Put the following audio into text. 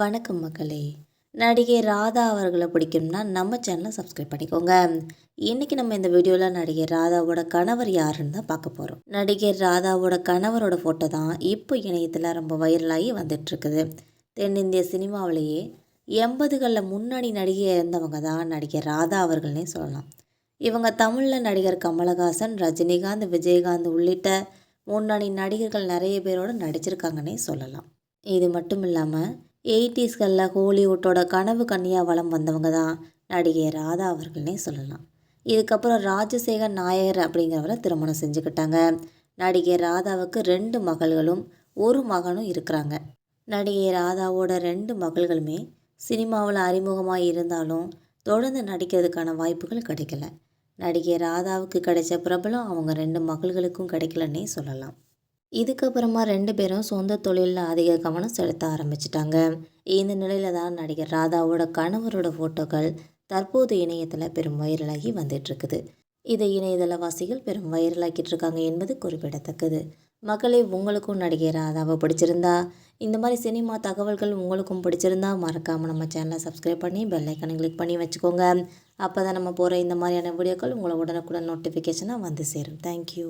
வணக்கம் மக்களே. நடிகை ராதா அவர்களை பிடிக்கும்னா நம்ம சேனலை சப்ஸ்கிரைப் பண்ணிக்கோங்க. இன்றைக்கி நம்ம இந்த வீடியோவில் நடிகை ராதாவோட கணவர் யாருன்னு தான் பார்க்க போகிறோம் நடிகை ராதாவோட கணவரோட ஃபோட்டோ தான் இப்போ இணையத்தில் ரொம்ப வைரலாகி வந்துட்டுருக்குது. தென்னிந்திய சினிமாவிலேயே எண்பதுகளில் முன்னாடி நடிகை இருந்தவங்க தான் நடிகை ராதா அவர்கள்னே சொல்லலாம். இவங்க தமிழில் நடிகர் கமலஹாசன் ரஜினிகாந்த் விஜயகாந்த் உள்ளிட்ட முன்னணி நடிகர்கள் நிறைய பேரோடு நடிச்சிருக்காங்கன்னே சொல்லலாம். இது மட்டும் இல்லாமல் எயிட்டிஸ்களில் ஹோலிவுட்டோட கனவு கன்னியாக வளம் வந்தவங்க தான் நடிகை ராதா அவர்கள்னே சொல்லலாம். இதுக்கப்புறம் ராஜசேகர் நாயகர் அப்படிங்கிறவரை திருமணம் செஞ்சுக்கிட்டாங்க. நடிகை ராதாவுக்கு ரெண்டு மகள்களும் ஒரு மகனும் இருக்கிறாங்க. நடிகை ராதாவோட ரெண்டு மகள்களுமே சினிமாவில் அறிமுகமாக இருந்தாலும் தொடர்ந்து நடிக்கிறதுக்கான வாய்ப்புகள் கிடைக்கல. நடிகை ராதாவுக்கு கிடைச்ச பிரபலம் அவங்க ரெண்டு மகள்களுக்கும் கிடைக்கலன்னே சொல்லலாம். இதுக்கப்புறமா ரெண்டு பேரும் சொந்த தொழிலில் அதிக கவனம் செலுத்த ஆரம்பிச்சிட்டாங்க. இந்த நிலையில தான் நடிகர் ராதாவோட கணவரோட ஃபோட்டோக்கள் தற்போது இணையத்தில் பெரும் வைரலாகி வந்துட்டுருக்குது. இதை இணையதளவாசிகள் பெரும் வைரலாக்கிட்டு இருக்காங்க என்பது குறிப்பிடத்தக்கது. மக்களே உங்களுக்கும் நடிகை ராதாவை பிடிச்சிருந்தா? இந்த மாதிரி சினிமா தகவல்கள் உங்களுக்கும் பிடிச்சிருந்தா மறக்காமல் நம்ம சேனலை சப்ஸ்கிரைப் பண்ணி பெல்லைக்கனை கிளிக் பண்ணி வச்சுக்கோங்க. அப்போ தான் நம்ம போகிற இந்த மாதிரியான வீடியோக்கள் உங்களை உடனுக்குடன் நோட்டிஃபிகேஷனாக வந்து சேரும். தேங்க்யூ